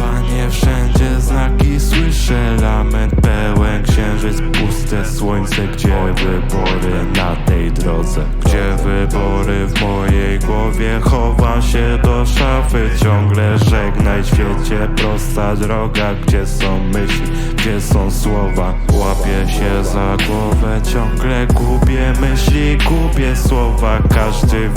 Panie wszędzie znaki słyszę. Lament pełen księżyc Puste słońce Gdzie wybory na tej drodze? Gdzie wybory w mojej głowie? Chowam się do szafy Ciągle żegnaj świecie Prosta droga. Gdzie są myśli, gdzie są słowa? Łapię się za głowę Ciągle gubię myśli Gubię słowa. Każdy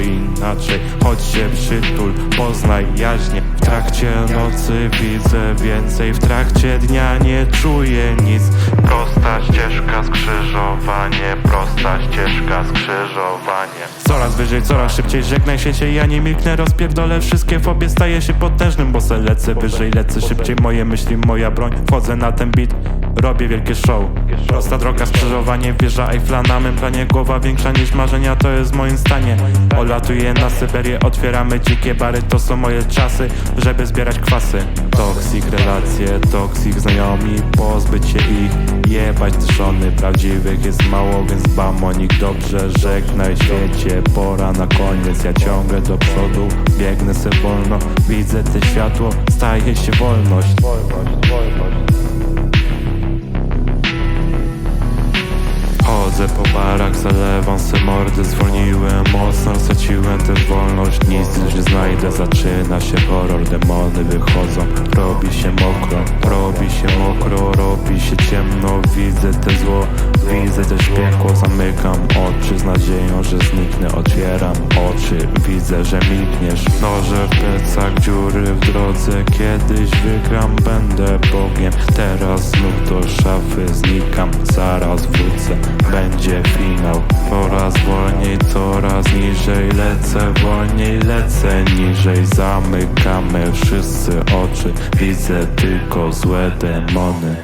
inaczej Chodź się przytul, poznaj jaźnie. W trakcie nocy widzę więcej W trakcie dnia nie czuję nic. Prosta ścieżka, skrzyżowanie Prosta ścieżka, skrzyżowanie Coraz wyżej, coraz szybciej Żegnaj świecie, ja nie milknę Rozpierdolę wszystkie fobie Staję się potężnym, bo se lecę wyżej Lecę szybciej, moje myśli, moja broń Wchodzę na ten beat, robię wielkie show. Prosta droga, skrzyżowanie Wieża Eiffla na mym planie Głowa większa niż marzenia, to jest w moim stanie. Olatuję na Syberię, otwieramy dzikie bary. To są moje czasy, żeby zbierać kwasy. Toksik relacje, toksik znajomi Pozbyć się ich, jebać te żony Prawdziwych jest mało, więc dbam o nich dobrze. Żegnaj świecie, pora na koniec. Ja ciągle do przodu, biegnę se wolno. Widzę te światło, staje się wolność. Chodzę po barach, zalewam se mordy Zwolniłem mocno, straciłem też wolność. Nic już nie znajdę, zaczyna się horror Demony wychodzą, robi się mokro Robi się mokro, robi się ciemno. Widzę te zło, widzę też piekło Zamykam oczy z nadzieją, że zniknę Otwieram oczy, widzę, że milkniesz Noże w plecach, dziury w drodze. Kiedyś wygram, będę Bogiem. Teraz znów do szafy znikam. Zaraz wrócę, będzie finał. Coraz wolniej, coraz niżej Lecę. Wolniej, lecę niżej Zamykamy wszyscy oczy. Widzę tylko złe demony.